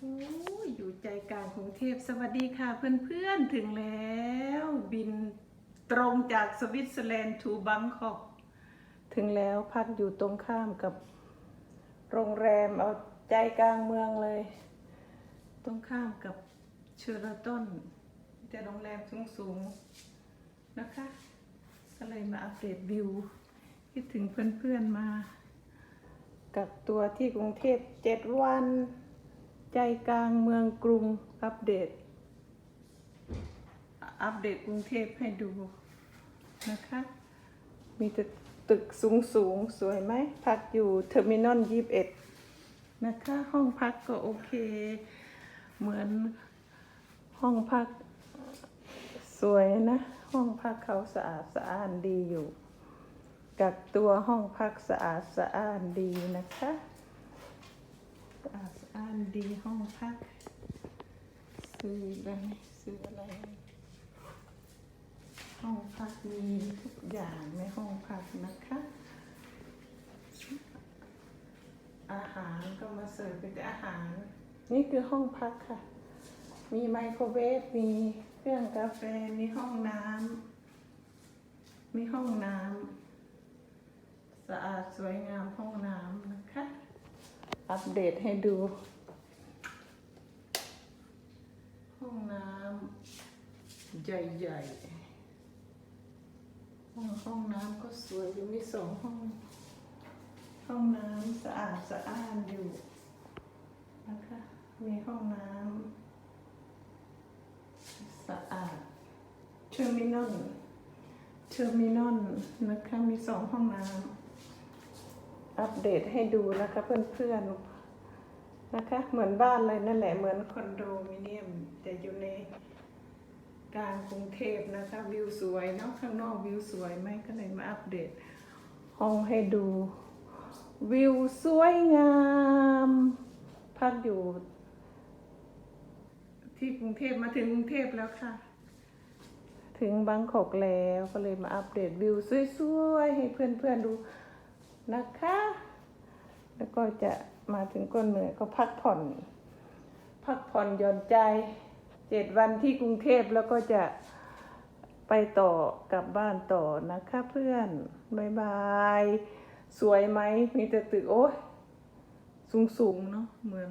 โอ้ยอยู่ใจกลางกรุงเทพสวัสดีค่ะเพื่อนๆถึงแล้ว บินตรงจากสวิตเซอร์แลนด์ทูบังกอกถึงแล้วพักอยู่ตรงข้ามกับโรงแรมเอาใจกลางเมืองเลย ตรงข้ามกับเชอร์ตันแต่โรงแรมสูงๆนะคะ ก็เลยมาอัปเดตวิวคิดถึงเพื่อนๆมากักตัวที่กรุงเทพเจ็ดวัน ใจกลางเมืองกรุงอัปเดต อัปเดตกรุงเทพให้ดูนะคะ มีแต่ตึกสูงสูงสวยไหม พักอยู่เทอร์มินอลยี่สิบเอ็ดนะคะ ห้องพักก็โอเค เหมือนห้องพักสวยนะ ห้องพักเขาสะอาดสะอ้านดีอยู่ กักตัวห้องพักสะอาดสะอ้านดีนะคะ สะอาดสะอ้านดีห้องพักซื้ออะไรซื้ออะไร ห้องพักมีทุกอย่างในห้องพักนะคะ อาหารก็มาเสิร์ฟเป็นแต่อาหาร นี่คือห้องพักค่ะ มีไมโครเวฟมีเครื่องกาแฟมีห้องน้ำมีห้องน้ำสะอาดสวยงามห้องน้ำนะคะ อัปเดตให้ดู ห้องน้ำใหญ่ๆ ห้องห้องน้ำก็สวยอยู่มีสองห้อง ห้องน้ำสะอาดสะอ้านอยู่นะคะมีห้องน้ำสะอาดเทอร์มินอลเทอร์มินอลนะคะมีสองห้องน้ำ อัปเดตให้ดูนะคะเพื่อนๆนะคะ เหมือนบ้านเลยนั่นแหละเหมือนคอนโดมิเนียมแต่อยู่ในกลางกรุงเทพนะคะวิวสวยเนาะข้างนอกวิวสวยไหมก็เลยมาอัปเดต ห้องให้ดู วิวสวยงามพักอยู่ที่กรุงเทพมาถึงกรุงเทพแล้วค่ะ ถึงบางกอกแล้วก็เลยมาอัปเดตวิวสวยๆให้เพื่อนๆดู นะคะ แล้วก็จะมาถึงก้นเหนื่อยก็พักผ่อน พักผ่อนหย่อนใจเจ็ดวันที่กรุงเทพแล้วก็จะไปต่อกลับบ้านต่อนะคะเพื่อนบายบาย สวยไหมมีแต่ตึกโอ้ยสูงๆเนาะเหมือน